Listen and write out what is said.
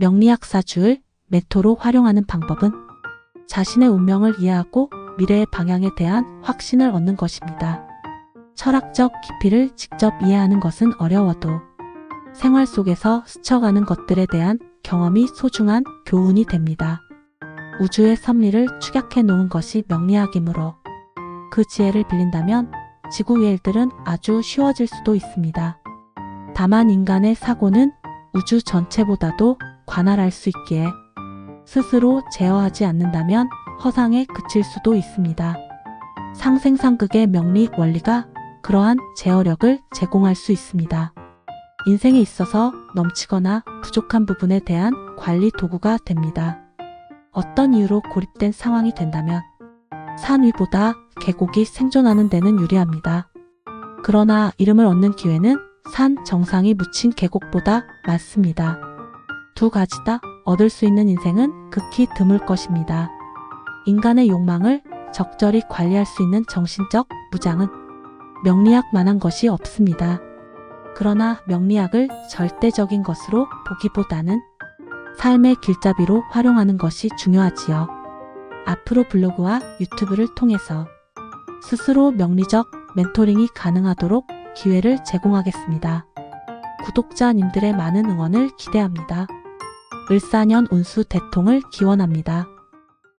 명리학사 주을 메토로 활용하는 방법은 자신의 운명을 이해하고 미래의 방향에 대한 확신을 얻는 것입니다. 철학적 깊이를 직접 이해하는 것은 어려워도 생활 속에서 스쳐가는 것들에 대한 경험이 소중한 교훈이 됩니다. 우주의 섭리를 축약해 놓은 것이 명리학이므로 그 지혜를 빌린다면 지구 위의 일들은 아주 쉬워질 수도 있습니다. 다만 인간의 사고는 우주 전체보다도 관할할 수 있기에 스스로 제어하지 않는다면 허상에 그칠 수도 있습니다. 상생상극의 명리 원리가 그러한 제어력을 제공할 수 있습니다. 인생에 있어서 넘치거나 부족한 부분에 대한 관리 도구가 됩니다. 어떤 이유로 고립된 상황이 된다면 산 위보다 계곡이 생존하는 데는 유리합니다. 그러나 이름을 얻는 기회는 산 정상이 묻힌 계곡보다 많습니다. 두 가지 다 얻을 수 있는 인생은 극히 드물 것입니다. 인간의 욕망을 적절히 관리할 수 있는 정신적 무장은 명리학만한 것이 없습니다. 그러나 명리학을 절대적인 것으로 보기보다는 삶의 길잡이로 활용하는 것이 중요하지요. 앞으로 블로그와 유튜브를 통해서 스스로 명리적 멘토링이 가능하도록 기회를 제공하겠습니다. 구독자님들의 많은 응원을 기대합니다. 을사년 운수 대통을 기원합니다.